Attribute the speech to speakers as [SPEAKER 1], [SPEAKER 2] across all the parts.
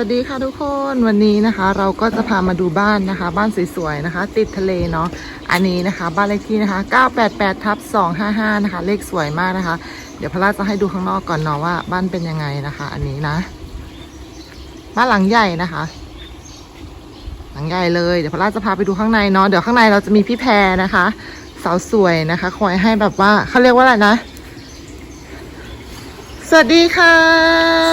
[SPEAKER 1] วัสดีค่ะทุกคนวันนี้นะคะ เราก็จะพามาดูบ้านนะคะ บ้านสวยๆนะคะ ติดทะเลเนาะอันนี้นะคะ บ้านเลขที่นะคะ 988ทับ255 นะคะ เลขสวยมากนะคะ เดี๋ยวพระราชจะให้ดูข้างนอกก่อนเนาะว่า บ้านเป็นยังไงนะคะ อันนี้นะ บ้านหลังใหญ่นะคะ หลังใหญ่เลยเดี๋ยวพระราชจะพาไปดูข้างในเนาะเดี๋ยวข้างในเราจะมีพี่แพรนะคะ สาวสวยนะคะ คอยให้แบบว่าเขาเรียกว่าอะไรนะ สวัสดีค่ะ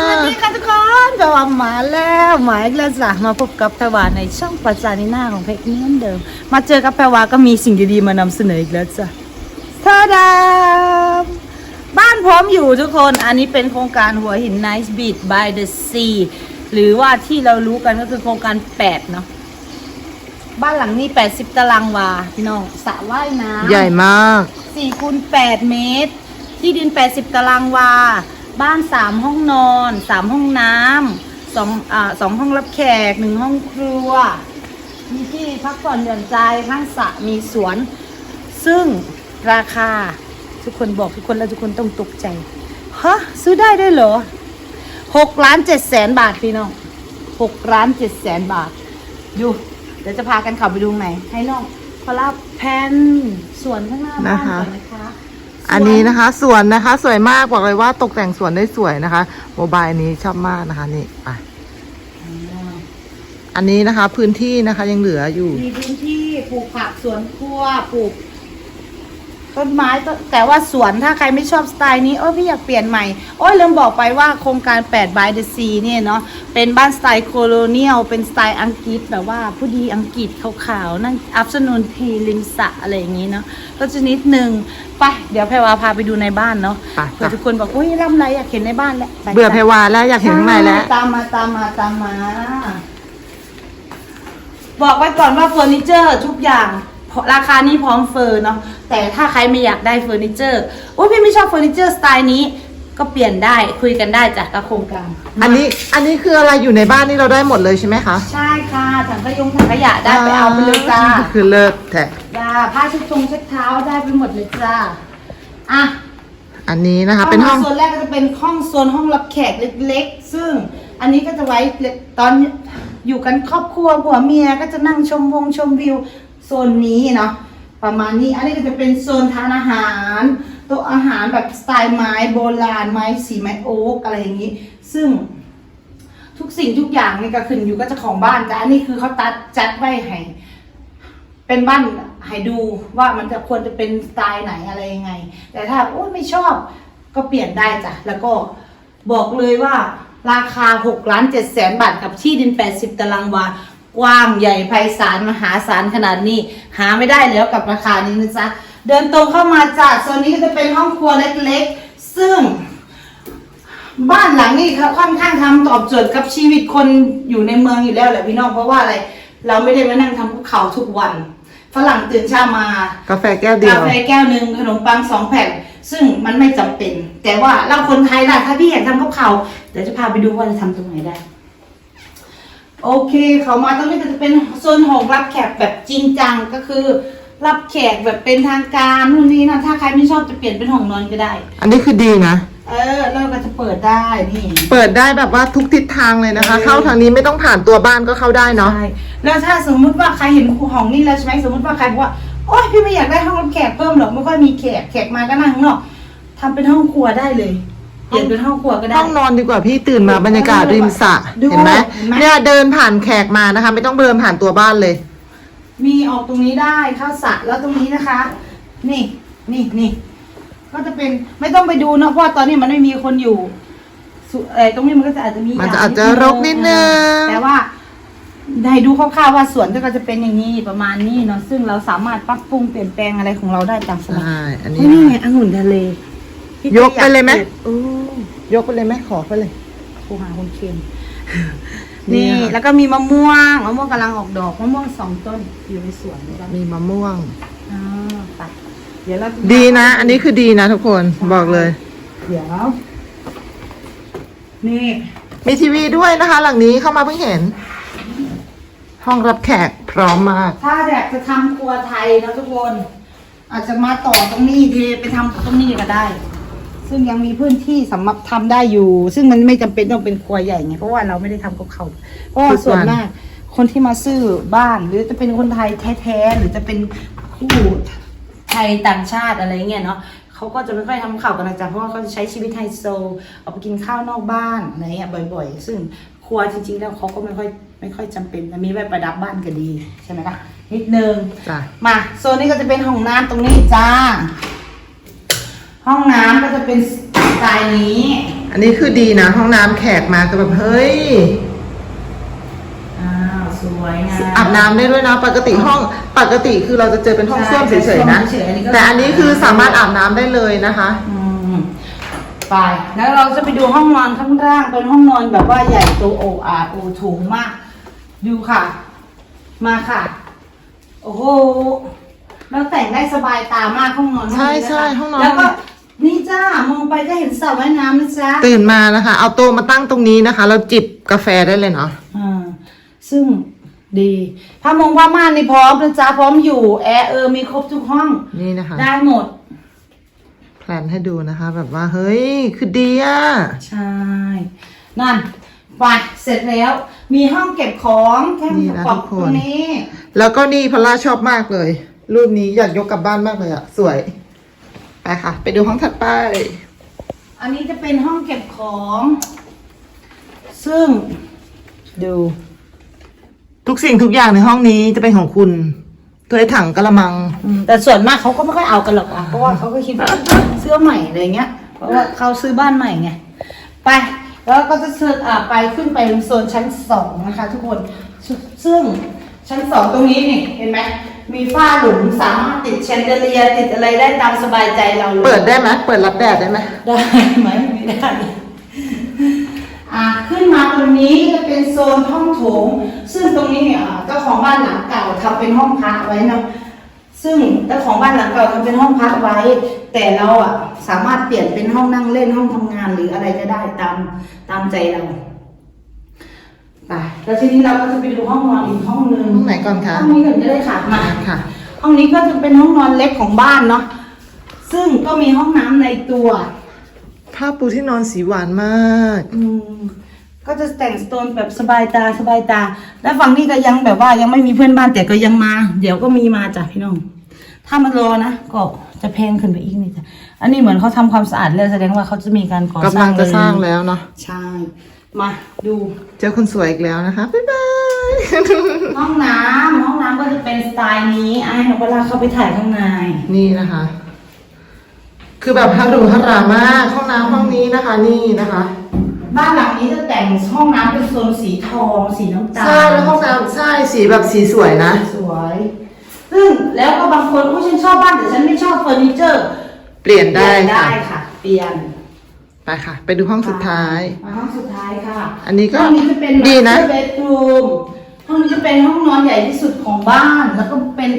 [SPEAKER 2] สวัสดีค่ะทุกคนเรามาแล้วหมายแล้วจ้ะมาพบกับแพรวาในช่องประจานิน่าของเพชรเหมือนเดิม มาเจอกับแพรวาก็มีสิ่งดีๆมานำเสนออีกแล้วจ้ะทาดามบ้านพร้อมอยู่ทุกคน อันนี้เป็นโครงการหัวหิน Nice Beach by the Sea หรือว่าที่เรารู้กันก็คือโครงการ 8 เนาะบ้านหลังนี้ 80 ตารางวาพี่น้องสระว่ายน้ำ
[SPEAKER 1] ใหญ่มาก
[SPEAKER 2] 4คูณ8เมตร ที่ดิน 80 ตารางวา บ้าน3ห้องนอน3ห้องน้ำสองอ่าสองห้องรับแขก1ห้องครัว มีที่พักผ่อนหย่อนใจข้างสระมีสวน ซึ่งราคาทุกคนบอกทุกคนแล้วทุกคนต้องตกใจฮะซื้อได้ด้วยเหรอ6ล้าน7แสนบาทพี่น้อง6ล้าน7แสนบาทอยู่เดี๋ยวจะพากันขับไปดูไหนให้น้องพอรับแพนสวนข้างหน้าบ้านก่อนนะคะ
[SPEAKER 1] อันนี้นะคะสวนนะคะ สวยมากบอกเลยว่าตกแต่งสวนได้สวยนะคะโมบายนี้ชอบมากนะคะนี่ไปอันนี้นะคะ พื้นที่นะคะยังเหลืออยู่
[SPEAKER 2] มีพื้นที่ปลูกผักสวนครัวปลูก ต้นไม้ต้นแต่ว่าสวนถ้าใครไม่ชอบสไตล์นี้โอ้ยพี่อยากเปลี่ยนใหม่ โอ้ยลืมบอกไปว่าโครงการ8 by the sea เนี่ยเนาะเป็นบ้านสไตล์โคโลเนียลเป็นสไตล์อังกฤษแบบว่าผู้ดีอังกฤษขาวๆนั่งอัฟเ r นูนทีริมสระอะไรอย่างนี้เนาะก็จะนิดนึงไปเดี๋ยวแพรวาพาไปดูในบ้านเนาะ
[SPEAKER 1] ไป
[SPEAKER 2] เผื่อทุกคนบอกอุ้ยร่ำไรอยากเห็นในบ้านแล้วไป
[SPEAKER 1] เบื่อ
[SPEAKER 2] จ้ะ
[SPEAKER 1] เพวาแล้วอยากเห็นข้างในแล้ว
[SPEAKER 2] ตามมาตามมาตามมา บอกไว้ก่อนว่าเฟอร์นิเจอร์ทุกอย่าง ราคานี้พร้อมเฟอร์เนาะแต่ถ้าใครไม่อยากได้เฟอร์นิเจอร์โอ้ยพี่ไม่ชอบเฟอร์นิเจอร์สไตล์นี้ก็เปลี่ยนได้คุยกันได้จากกับโครงการ
[SPEAKER 1] อันนี้อันนี้คืออะไรอยู่ในบ้านนี่เราได้หมดเลยใช่ไหมคะ
[SPEAKER 2] ใช่ค่ะถังขยงถังขยะได้ไปเอาไปเลยจ้า
[SPEAKER 1] คือเลิศแท้
[SPEAKER 2] จ้าผ้าเชุดทงเช็ดเท้าได้ไปหมดเลยจ้าอะ
[SPEAKER 1] อันนี้นะคะเป็นห้อง
[SPEAKER 2] โซนแรกก็จะเป็นห้องโซนห้องรับแขกเล็กๆ ซึ่งอันนี้ก็จะไว้ตอนอยู่กันครอบครัวผัวเมียก็จะนั่งชมวงชมวิว โซนนี้เนาะประมาณนี้ อันนี้ก็จะเป็นโซนทานอาหารโต๊ะอาหารแบบสไตล์ไม้โบราณไม้สีไม้โอ๊กอะไรอย่างนี้ ซึ่งทุกสิ่งทุกอย่างนี่ก็ขึ้นอยู่กับเจ้าของบ้านแต่อันนี้คือเขาตัดจัดไว้ให้เป็นบ้านให้ดูว่ามันจะควรจะเป็นสไตล์ไหนอะไรยังไง แต่ถ้าโอ้ไม่ชอบก็เปลี่ยนได้จ้ะแล้วก็บอกเลยว่าราคา 6 ล้าน 7 แสนบาทกับที่ดิน 80 ตารางวา กว้างใหญ่ไพศาลมหาศาลขนาดนี้ หาไม่ได้แล้วกับราคานี้นะจ๊ะเดินตรงเข้ามาจ้ะโซนนี้ก็จะเป็นห้องครัวเล็กๆ ซึ่ง บ้านหลังนี้เขาค่อนข้างทำตอบโจทย์กับชีวิตคนอยู่ในเมืองอยู่แล้วแหละพี่น้องเพราะว่าอะไร เราไม่ได้มานั่งทำกับข้าวทุกวันฝรั่งตื่นเช้ามากา
[SPEAKER 1] แฟแก้วเดีย
[SPEAKER 2] กาวแฟแก้วหนึ่งขนมปังสองแผ่นซึ่งมันไม่จำเป็น แต่ว่าเราคนไทยล่ะถ้าพี่อยากทำกับข้าวเดี๋ยวจะพาไปดูว่าจะทำตรงไหนได้ โอเคเขามาตรงนี้ก็จะเป็นโซนห้องรับแขกแบบจริงจังก็คือ รับแขกแบบเป็นทางการนู่นนี่นะถ้าใครไม่ชอบจะเปลี่ยนเป็นห้องนอนก็ได้
[SPEAKER 1] อันนี้คือดีนะ
[SPEAKER 2] เออเราก็จะเปิดได้นี่
[SPEAKER 1] เปิดได้แบบว่าทุกทิศทางเลยนะคะ
[SPEAKER 2] เออ
[SPEAKER 1] เข้าทางนี้ไม่ต้องผ่านตัวบ้านก็เข้าได้เนาะ
[SPEAKER 2] ใช่แล้วถ้าสมมุติว่าใครเห็นห้องนี่แล้วใช่ไหมสมมติว่าใครบอกว่าโอ๊ยพี่ไม่อยากได้ห้องรับแขกเพิ่มหรอกไม่ค่อยมีแขกแขกมาก็นั่งข้างนอกทำเป็นห้องครัวได้เลย เปลี่ยนเป็นห้องครัวก็ได้
[SPEAKER 1] ห้องนอนดีกว่าพี่ตื่นมาบรรยากาศริมสระ
[SPEAKER 2] ดู
[SPEAKER 1] เห็นไหม
[SPEAKER 2] เห็นไหม
[SPEAKER 1] เนี่ยเดินผ่านแขกมานะคะ ไม่ต้องเดินผ่านตัวบ้านเลย
[SPEAKER 2] มีออกตรงนี้ได้เข้าสระแล้วตรงนี้นะคะ นี่นี่นี่ก็จะเป็นไม่ต้องไปดูเนอะเพราะว่าตอนนี้มันไม่มีคนอยู่สุเออตรงนี้มันก็จะอาจจะมี
[SPEAKER 1] มันจะ
[SPEAKER 2] ย่ง
[SPEAKER 1] อาจจะรกนิดนึง
[SPEAKER 2] แต่ว่าให้ดูคร่าวๆว่าสวนก็จะเป็นอย่างนี้ประมาณนี้เนาะซึ่งเราสามารถปรับปรุงเปลี่ยนแปลงอะไรของเราได้ตามสมัย
[SPEAKER 1] ใช่อันนี้
[SPEAKER 2] เฮ้ยนี่ไงองุ่นทะเล ที่
[SPEAKER 1] ยกไปเลยไหม
[SPEAKER 2] อยากปลูกโอ้
[SPEAKER 1] ยกไปเลยไหมขอไปเลย
[SPEAKER 2] ครูหาคนเค็ม
[SPEAKER 1] นี่
[SPEAKER 2] นี่
[SPEAKER 1] ค่ะ
[SPEAKER 2] แล้วก็มีมะม่วงมะม่วงกำลังออกดอกมะม่วงสองต้นอยู่ในสวนนะครับ
[SPEAKER 1] มีมะม่วง
[SPEAKER 2] อ่าไปเดี๋ยวเรา
[SPEAKER 1] ดีนะ อันนี้คือดีนะทุกคนบอกเลย
[SPEAKER 2] เดี๋ยวนี่
[SPEAKER 1] มีทีวีด้วยนะคะ หลังนี้เข้ามาเพิ่งเห็น ห้องรับแขกพร้อมมาก
[SPEAKER 2] ถ้าอยากจะทำครัวไทยนะทุกคน อาจจะมาต่อตรงนี้ทีไปทำตรงนี้ก็ได้ซึ่ง ซึ่งยังมีพื้นที่สำหรับทำได้อยู่ ซึ่งมันไม่จำเป็นต้องเป็นครัวใหญ่ไงเพราะว่าเราไม่ได้ทำกับเขาเพราะว่าส่วนมากคนที่มาซื้อบ้าน หรือจะเป็นคนไทยแท้ๆหรือจะเป็นคู่ไทยต่างชาติอะไรเงี้ยเนาะเขาก็จะไม่ค่อยทำข่าวกันนะจ๊ะเพราะว่าเขาจะใช้ชีวิตไฮโซออกไปกินข้าวนอกบ้านอะไรเงี้ยบ่อย ๆ ซึ่งครัวจริงๆแล้วเขาก็ไม่ค่อยไม่ค่อยจำเป็นแต่มีไว้ประดับบ้านก็ดีใช่ไหมล่ะนิดนึง
[SPEAKER 1] จ้ะ
[SPEAKER 2] มาโซนนี้ก็จะเป็นห้องน้ำตรงนี้จ้า ห้องน้ำก็จะเป็นสไตล์นี้
[SPEAKER 1] อันนี้คือดีนะห้องน้ำแขกมาก็แบบเฮ้ย
[SPEAKER 2] อ้าวสวยงาม
[SPEAKER 1] อาบน้ำได้ด้วยนะ ปกติห้องปกติคือเราจะเจอเป็นห้อง
[SPEAKER 2] ใช่
[SPEAKER 1] ส้วมเฉยๆนะ
[SPEAKER 2] เฉยๆอันนี้ก็
[SPEAKER 1] แต่อันนี้คือสามารถอาบน้ำได้เลยนะคะ
[SPEAKER 2] อืมไปแล้วเราจะไปดูห้องนอนข้างล่างเป็นห้องนอนแบบว่าใหญ่โตโออาโอถูงมาก ดูค่ะ มาค่ะ โอ้โหแล้วแต่งได้สบายตามากห้องนอน
[SPEAKER 1] ใช่
[SPEAKER 2] ห้องนี้นะคะ
[SPEAKER 1] ใช่ห้องนอน
[SPEAKER 2] แล้วก็ นี่จ้ามองไปก็เห็นสระว่ายน้ำนะจ๊ะ
[SPEAKER 1] ตื่นมานะคะ เอาโต๊ะมาตั้งตรงนี้นะคะ เราจิบกาแฟได้เลยเนาะ
[SPEAKER 2] อ่าซึ่งดีผ้ามงผ้าม่านนี่พร้อมนะจ๊ะพร้อมอยู่แอร์เออมีครบทุกห้อง
[SPEAKER 1] นี่นะคะ
[SPEAKER 2] ได้หมด
[SPEAKER 1] แพลนให้ดูนะคะ แบบว่าเฮ้ย คือดีอะ
[SPEAKER 2] ใช่ นั่นไปเสร็จแล้ว มีห้องเก็บของแค่
[SPEAKER 1] นี่นะ
[SPEAKER 2] ปอ
[SPEAKER 1] ทุ
[SPEAKER 2] บ
[SPEAKER 1] ก
[SPEAKER 2] ต
[SPEAKER 1] ค
[SPEAKER 2] รง
[SPEAKER 1] น
[SPEAKER 2] นี้
[SPEAKER 1] แล้วก็นี่พอลล่าชอบมากเลย รูปนี้อยากยกกลับบ้านมากเลยอะสวย ไปค่ะ ไปดูห้องถัดไป
[SPEAKER 2] อันนี้จะเป็นห้องเก็บของ ซึ่งดู
[SPEAKER 1] ทุกสิ่งทุกอย่างในห้องนี้จะเป็นของคุณถ้วยถังกระมัง
[SPEAKER 2] อืมแต่ส่วนมากเขาก็ไม่ค่อยเอากันหรอกอะเพราะว่าเขาก็คิดว่าเสื้อใหม่อะไรเงี้ย เพราะว่าเขาซื้อบ้านใหม่ไง ไป แล้วก็จะเชิญอ่าไปขึ้นไปโซนชั้นสองนะคะ ทุกคนซซึ่งชั้นสองตรงนี้นี่เห็นไหม มีฝ้าหลุมสามารถติดแชนเดอเลียติดอะไรได้ตามสบายใจเราเลย
[SPEAKER 1] เปิดได้ไหมเปิดรับแดดได้ไหม
[SPEAKER 2] ได้ไหมไม่ได้อ่าขึ้นมาตรงนี้จะเป็นโซนห้องโถง ซึ่งตรงนี้เนี่ยอ่าเจ้าของบ้านหลังเก่าทำเป็นห้องพักไว้เนาะซึ่งเจ้าของบ้านหลังเก่าทำเป็นห้องพักไว้ แต่เราอะสามารถเปลี่ยนเป็นห้องนั่งเล่นห้องทำงานหรืออะไรก็ได้ตามตามใจเรา ไปแล้วทีนี้เราก็จะไปดูห้องนอนอีกห้องหนึ่ง
[SPEAKER 1] ห้องไหนก่อนคะ
[SPEAKER 2] ห้องนี้ก่อนก็ได้ค่ะมา
[SPEAKER 1] ค่ะ
[SPEAKER 2] ห้องนี้ก็จะเป็นห้องนอนเล็กของบ้านเนาะซึ่งก็มีห้องน้ำในตัว
[SPEAKER 1] ผ้าปูที่นอนสีหวานมาก
[SPEAKER 2] อืมก็จะแต่งสโตนแบบสบายตาสบายตา แล้วฝั่งนี้ก็ยังแบบว่ายังไม่มีเพื่อนบ้านแต่ก็ยังมา เดี๋ยวก็มีมาจ้ะพี่น้อง ถ้ามันรอนะก็จะแพงขึ้นไปอีกนี่จ้ะ อันนี้เหมือนเขาทำความสะอาดเลยแสดงว่าเขาจะมีการก่อส
[SPEAKER 1] กำ
[SPEAKER 2] ร้า
[SPEAKER 1] ลั
[SPEAKER 2] ง
[SPEAKER 1] งจะสร้างแล้วเนาะ
[SPEAKER 2] ใช่ มาดู
[SPEAKER 1] เจอคนสวยอีกแล้วนะคะ บ๊ายบาย
[SPEAKER 2] ห้องน้ำห้องน้ำก็จะเป็นสไตล์นี้ไอ้เราเวลาเข้าไปถ่ายข้างใน
[SPEAKER 1] นี่นะคะ คือแบบฮารุฮารามากห้องน้ำห้องนี้นะคะ นี่นะคะ
[SPEAKER 2] บ้านหลังนี้จะแต่งห้องน้ำเป็นโซนสีทอง สีน้ำตาล
[SPEAKER 1] ใช่แล้วห้องน้ำใช่สีแบบสีสวยนะ
[SPEAKER 2] สวย ซึ่งแล้วก็บางคนอุ้ยฉันชอบบ้านแต่ฉันไม่ชอบเฟอร์นิเจอร์
[SPEAKER 1] เปลี่ยนได้
[SPEAKER 2] เปลี่ยน
[SPEAKER 1] ค่ะ
[SPEAKER 2] ได้ค่ะ เปลี่ยน
[SPEAKER 1] ไปค่ะ ไปดูห้องสุดท้าย
[SPEAKER 2] มาห้องสุดท้ายค่ะ
[SPEAKER 1] อันนี้ก็
[SPEAKER 2] ห้องนี้จะเป็น
[SPEAKER 1] ดีนะ
[SPEAKER 2] เบดรูมห้องนี้จะเป็นห้องนอนใหญ่ที่สุดของบ้าน แล้วก็เป็น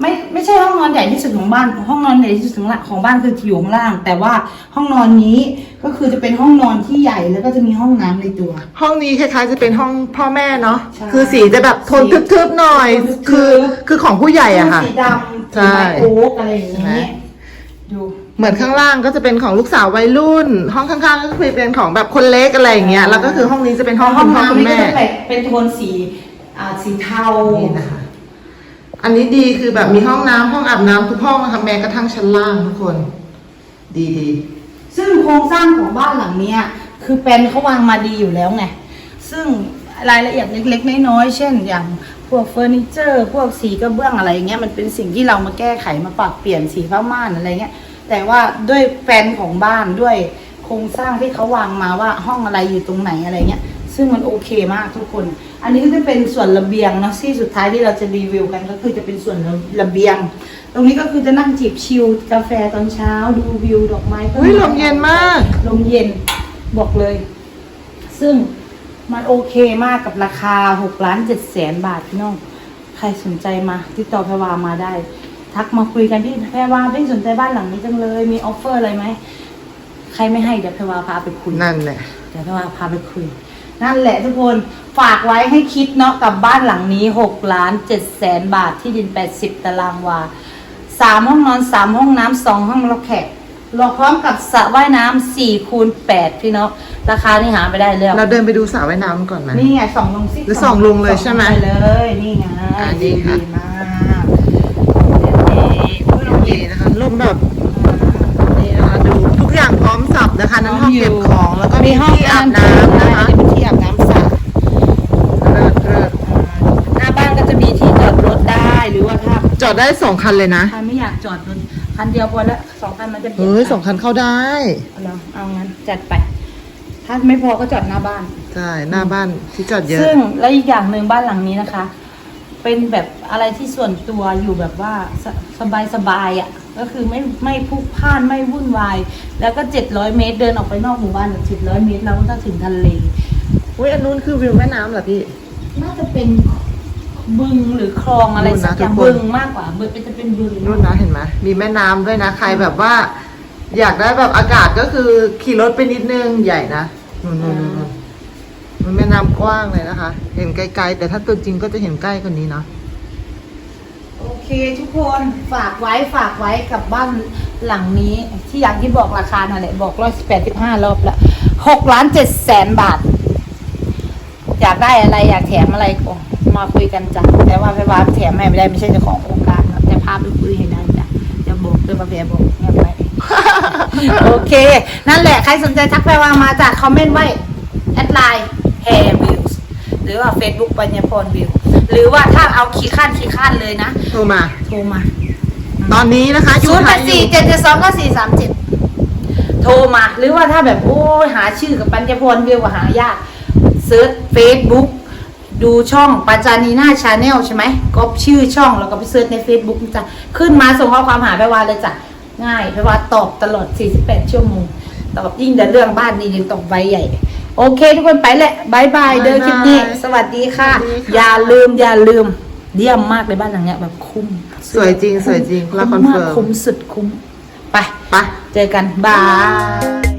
[SPEAKER 2] ไม่ไม่ใช่ห้องนอนใหญ่ที่สุดของบ้าน ห้องนอนใหญ่ที่สุดของละของบ้านคืออยู่ข้างล่าง แต่ว่าห้องนอนนี้ก็คือจะเป็นห้องนอนที่ใหญ่แล้วก็จะมีห้องน้ำในตัว
[SPEAKER 1] ห้องนี้คล้ายๆจะเป็นห้องพ่อแม่เนาะ
[SPEAKER 2] ใช่
[SPEAKER 1] คือสีจะแบบโทน
[SPEAKER 2] สี
[SPEAKER 1] ทึบๆหน่อย
[SPEAKER 2] โทนทึบๆ
[SPEAKER 1] คือคือของผู้ใหญ่อะค่ะ
[SPEAKER 2] สีดำ
[SPEAKER 1] ใช่
[SPEAKER 2] สีไม้โอ๊กอะไรอย่าง
[SPEAKER 1] ใช่ไหม
[SPEAKER 2] นี้ดู
[SPEAKER 1] เหมือนข้างล่างก็จะเป็นของลูกสาววัยรุ่น ห้องข้างๆก็คือเป็นของแบบคนเล็กอะไรอย่างเงี้ยแล้วก็คือห้องนี้จะเป็นห้อง
[SPEAKER 2] ห้
[SPEAKER 1] คุ
[SPEAKER 2] อง
[SPEAKER 1] ณพ่อ
[SPEAKER 2] น้ำ
[SPEAKER 1] คุณ
[SPEAKER 2] นี่ก็
[SPEAKER 1] แม่
[SPEAKER 2] จะเป็นเป็นโทนสีอ่าสีเทา
[SPEAKER 1] นี่นะคะ อันนี้ดีคือแบบมีห้องน้ำห้องอาบน้ำทุกห้องนะคะแม้กระทั่งชั้นล่างทุกคน ดีดี
[SPEAKER 2] ซึ่งโครงสร้างของบ้านหลังเนี้ยคือเป็นเขาวางมาดีอยู่แล้วไง ซึ่งรายละเอียดเล็กๆน้อยๆเช่น อย่างพวกเฟอร์นิเจอร์ พวกสีกระเบื้องอะไรอย่างเงี้ยมันเป็นสิ่งที่เรามาแก้ไขมาปรับเปลี่ยนสีผ้าม่านอะไรเงี้ย แต่ว่าด้วยแฟนของบ้านด้วยโครงสร้างที่เขาวางมาว่าห้องอะไรอยู่ตรงไหนอะไรเงี้ย ซึ่งมันโอเคมากทุกคน อันนี้ก็จะเป็นส่วนระเบียงเนาะที่สุดท้ายที่เราจะรีวิวกันก็คือจะเป็นส่วนระเบียง ตรงนี้ก็คือจะนั่งจิบชิลกาแฟตอนเช้าดูวิวดอกไม้ต้น
[SPEAKER 1] อุ้ย
[SPEAKER 2] ไม้
[SPEAKER 1] ลมเย็นมาก
[SPEAKER 2] ลมเย็นบอกเลย ซึ่งมันโอเคมากกับราคา6ล้าน7แสนบาทพี่น้อง ใครสนใจมา ติดต่อแพรวามาได้ ทักมาคุยกันที่แพรวาพี่สนใจบ้านหลังนี้จังเลย มีออฟเฟอร์อะไรไหมใครไม่ให้เดี๋ยวแพรวาพาไปคุย
[SPEAKER 1] นั่นแหละ
[SPEAKER 2] เดี๋ยวแพรวาพาไปคุย นั่นแหละทุกคนฝากไว้ให้คิดเนาะกับบ้านหลังนี้6ล้าน7แสนบาทที่ดิน80ตารางวาสามห้องนอนสามห้องน้ำสองห้องรับแขกรอพร้อมกับสระว่ายน้ำสี่คูณแปดพี่น้องราคานี่หาไม่ได้แล้ว
[SPEAKER 1] เราเดินไปดูสระว่ายน้ำก่อนไหม
[SPEAKER 2] นี่ไงสองลงสิ
[SPEAKER 1] หรือส่องลงเลยใช่ไหม
[SPEAKER 2] ส่องปเลยนี่ไง
[SPEAKER 1] อ่านี่ค่ะ
[SPEAKER 2] ดีมากนี่อุ๊ยน้อง
[SPEAKER 1] ดีนะคะร่มแบบนี่นะคะดูทุกอย่างพร้อมสับนะคะ นั้นห้องเก็บของแล้วก็มี
[SPEAKER 2] ห้อง
[SPEAKER 1] ที่อาบน้ำนะคะ
[SPEAKER 2] มีที่อาบน้ำสระ
[SPEAKER 1] เลิศเลิศ
[SPEAKER 2] หน้าบ้านก็จะมีที่จอดรถได้หรือว่าถ้า
[SPEAKER 1] จอดได้สองคันเลยนะ
[SPEAKER 2] ใครไม่อยากจอดรถคันเดียวพอละสองคันมันจะบีด
[SPEAKER 1] เฮ้ยสองคันเข้าได้
[SPEAKER 2] เอาเหรอเอางั้นจัดไป ถ้าไม่พอก็จอดหน้าบ้าน
[SPEAKER 1] ใช่หน้าบ้านที่จอดเยอะ
[SPEAKER 2] ซึ่งและอีกอย่างหนึ่งบ้านหลังนี้นะคะ เป็นแบบอะไรที่ส่วนตัวอยู่แบบว่าสบายสบายๆอะ ก็คือไม่ไม่พลุกพล่านไม่วุ่นวาย แล้วก็เจ็ดร้อยเมตรเดินออกไปนอกหมู่บ้านเจ็ดร้อยเมตรเราก็จะถึงทะเล
[SPEAKER 1] อุ้ยอันนู้นคือวิวแม่น้ำเหรอพี่
[SPEAKER 2] น่าจะเป็นบึงหรือคลองอะไรสักอย่าง
[SPEAKER 1] นู่นนะทุกคน
[SPEAKER 2] บึงมากกว่าบึงเป็นจะเป็นบึง
[SPEAKER 1] นู่นนะเห็นไหมมีแม่น้ำด้วยนะใครแบบว่า อยากได้แบบอากาศก็คือขี่รถไปนิดนึงใหญ่นะนู่นนู่นนู่นนู่นมันแม่น้ำกว้างเลยนะคะ เห็นไกลๆแต่ถ้าตัวจริงก็จะเห็นใกล้กว่านี้เนาะ
[SPEAKER 2] โอเคทุกคนฝากไว้ฝากไว้กับบ้านหลังนี้ ที่อย่างที่บอกราคานั่นแหละบอกร้อยสิบแปดสิบห้ารอบละหกล้านเจ็ดแสนบาท อยากได้อะไรอยากแถมอะไรก็มาคุยกันจ้ะแต่ว่าไปว่าแถมให้ไม่ได้ไม่ใช่เจ้าของโครงการนะแต่ภาพไปคุยให้ได้จ้ะจะบอกด้วยมาแพรบอกเงียบไว้โอเค นั่นแหละใครสนใจทักไปว่ามาจากคอมเมนต์ไว้แอดไลน์แฮร์วิวหรือว่า Facebook ปัญญาพรวิว หรือว่าถ้าเอาขี้ข้านขี้ข้านเลยนะ
[SPEAKER 1] โทรมา
[SPEAKER 2] โทรมา
[SPEAKER 1] ตอนนี้นะคะอ
[SPEAKER 2] ศู
[SPEAKER 1] ยู่
[SPEAKER 2] นย์
[SPEAKER 1] ไท
[SPEAKER 2] แป
[SPEAKER 1] ย
[SPEAKER 2] ด
[SPEAKER 1] อ
[SPEAKER 2] สี่
[SPEAKER 1] ยู่
[SPEAKER 2] เจ็ดเจ็ดสองก็สี่สามเจ็ดโทรมา หรือว่าถ้าแบบโอ้ยหาชื่อกับปัญญาพรวิวกับหายากเซิร์ชเฟซบุ๊กดูช่องปัจจานีน่าชาแนลใช่ไหมก็ชื่อช่องแล้วก็ไปเซิร์ชใน Facebook จ้ะขึ้นมาส่งข้อความหาไปว่าเลยจ้ะง่ายเพราะว่าตอบตลอด 48 ชั่วโมงตอบยิ่งแต่เรื่องบ้านนี่ยังตอบไวใหญ่ โอเคทุกคนไปแหละบายบายเดินคลิปนี้ สวัสดีค่ะ อย่าลืมอย่าลืมเยี่ยมมากเลยบ้านหลังเนี้ยแบบคุ้ม
[SPEAKER 1] สวยจริงสวยจริงเราคอน
[SPEAKER 2] คุ้ม
[SPEAKER 1] เฟิ
[SPEAKER 2] มาก
[SPEAKER 1] ร์ม
[SPEAKER 2] คุ้มสุดคุ้ม ไป
[SPEAKER 1] ไป
[SPEAKER 2] เจอกันบาย